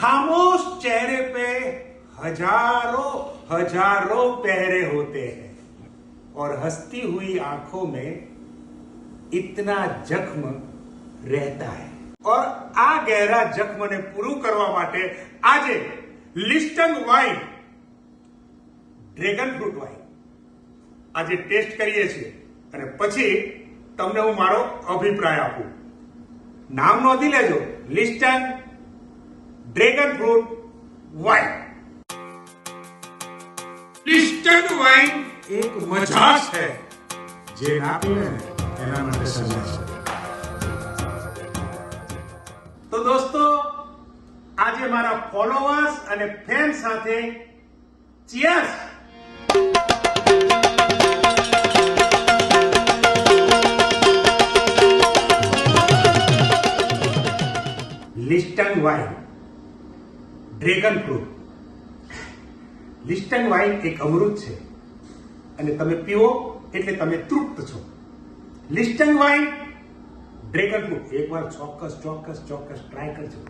खामोश चेहरे पे हजारों हजारों पहरे होते हैं और हंसती हुई आंखों में इतना जख्म રહેતા હૈ और આ ગહેરા જખ્મને પૂરું કરવા માટે આજે listen wine dragon fruit wine આજે ટેસ્ટ કરીએ છીએ અને પછી તમને હું મારો અભિપ્રાય આપું નામ નોંધી લેજો લિસ્ટન ડ્રેગન ફ્રૂટ વાઇન લિસ્ટન વાઇન એક મજા છે જે ના પીવે એના માટે સજા છે. તો દોસ્તો આજે મારા ફોલોવર્સ અને ફેન સાથે ચીયર્સ લિસ્ટન વાઇન ડ્રેગન ફ્રૂટ લિસ્ટન વાઇન એક અમૃત છે. અને તમે પીવો એટલે તમે તૃપ્ત છો. લિસ્ટન વાઇન ડ્રેગન ફ્રૂટ એકવાર ચોક્કસ ચોક્કસ ચોક્કસ ટ્રાય કરજો.